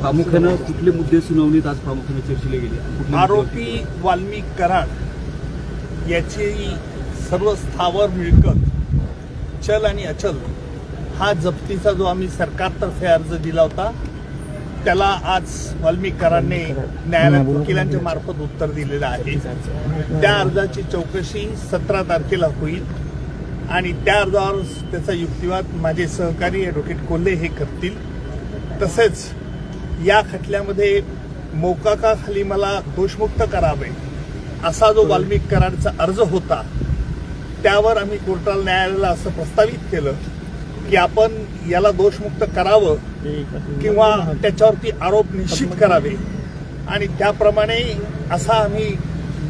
प्रामुख्यानं कुठले मुद्दे सुनावणीत आज प्रामुख्याने चर्चिले गेले? आरोपी वाल्मिक कराड याची सर्व स्थावर मिळकत चल आणि अचल हा जप्तीचा जो आम्ही सरकारतर्फे अर्ज दिला होता त्याला आज वाल्मिक कराडने न्यायालयात वकिलांच्या मार्फत उत्तर दिलेलं आहे. त्या अर्जाची चौकशी सतरा तारखेला होईल आणि त्या अर्जावर त्याचा युक्तिवाद माझे सहकारी ॲडव्होकेट कोल्हे हे करतील. तसेच या खटल्यामध्ये मोकाकाखाली मला दोषमुक्त करावे असा जो वाल्मिक कराडचा अर्ज होता त्यावर आम्ही कोर्टाला न्यायालयाला असं प्रस्तावित केलं की आपण याला दोषमुक्त करावं किंवा त्याच्यावरती आरोप निश्चित करावे. आणि त्याप्रमाणे असा आम्ही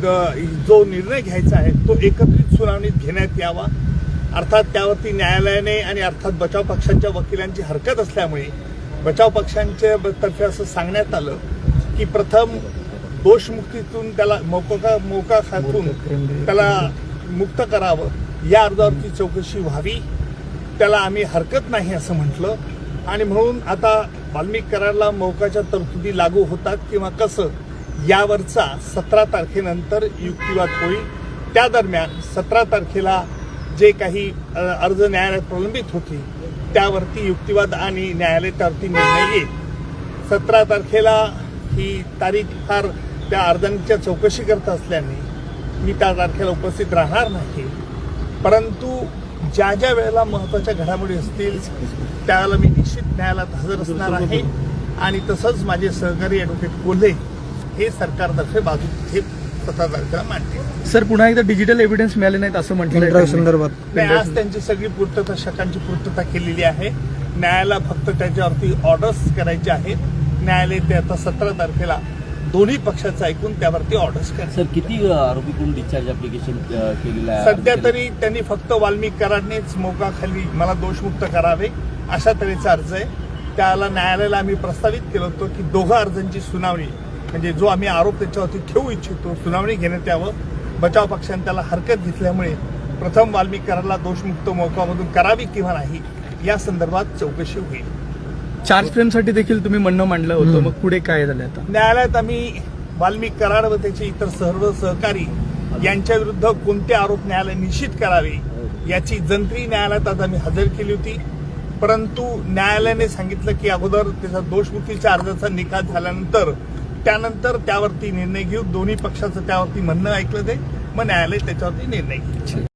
ग- जो निर्णय घ्यायचा आहे तो एकत्रित सुनावणीत घेण्यात यावा. अर्थात त्यावरती न्यायालयाने आणि अर्थात बचाव पक्षांच्या वकिलांची हरकत असल्यामुळे बचाव पक्षांच्या तर्फे असं सांगण्यात आलं की प्रथम दोषमुक्तीतून त्याला मोका मोका खातून त्याला मुक्त करावं. या अर्जावरती चौकशी व्हावी. त्याला आम्ही हरकत नाही असं म्हटलं. आणि म्हणून आता वाल्मिक करारला मोकाच्या तरतुदी लागू होतात किंवा कसं यावरचा सतरा तारखेनंतर युक्तिवाद होईल. त्या दरम्यान सतरा तारखेला जे काही अर्ज न्यायालयात प्रलंबित होते त्यावरती युक्तिवाद आणि न्यायालयावरती निर्णय येईल. सतरा तारखेला ही तारीख फार त्या अर्जांच्या चौकशी करत असल्याने मी त्या तारखेला उपस्थित राहणार नाही. परंतु ज्या ज्या वेळेला महत्त्वाच्या घडामोडी असतील त्यावेळेला मी निश्चित न्यायालयात हजर असणार आहे. आणि तसंच माझे सहकारी ॲडव्होकेट कोल्हे हे सरकारतर्फे बाजू घेत सतरा तारखेला मांडतील. सर पुन्हा एकदा डिजिटल एव्हिडन्स मिळाले नाहीत असं म्हटलं संदर्भात आज त्यांची सगळी पूर्तता शकांची पूर्तता केलेली आहे. न्यायालयाला फक्त त्याच्यावरती ऑर्डर्स करायचे आहेत. न्यायालय ते आता सतरा तारखेला दोन्ही पक्षाचं ऐकून त्यावरती ऑर्डर्स करणार. सर किती आरोपीकडून डिस्चार्ज ऍप्लिकेशन केलेलं आहे? सध्या तरी त्यांनी फक्त वाल्मिक कराडनेच मोकाखाली मला दोषमुक्त करावे अशा तऱ्हेचा अर्ज आहे. त्याला न्यायालयाला आम्ही प्रस्तावित केलं होतं की दोघं अर्जांची सुनावणी म्हणजे जो आम्ही आरोप त्याच्यावरती ठेवू इच्छितो सुनावणी घेण्यात यावं बचाव पक्षाने त्याला हरकत घेतल्यामुळे प्रथम वाल्मिक कराडला दोषमुक्त मोकामधून करावी किंवा नाही या संदर्भात चौकशी होईल. चार्ज फ्रेमसाठी देखील तुम्ही म्हणणं मांडलं होतं मग पुढे काय झालं आता? न्यायालयात आम्ही वाल्मिक कराड व त्याचे इतर सर्व सहकारी यांच्या विरुद्ध कोणते आरोप न्यायालय निश्चित करावे याची जंत्री न्यायालयात आज आम्ही हजर केली होती. परंतु न्यायालयाने सांगितलं की अगोदर त्याचा दोषमुक्तीच्या अर्जाचा निकाल झाल्यानंतर त्यानंतर त्यावरती निर्णय घेऊ दोन्ही पक्षाचं त्यावरती म्हणणं ऐकलं ते मग न्यायालय त्याच्यावरती निर्णय घेऊ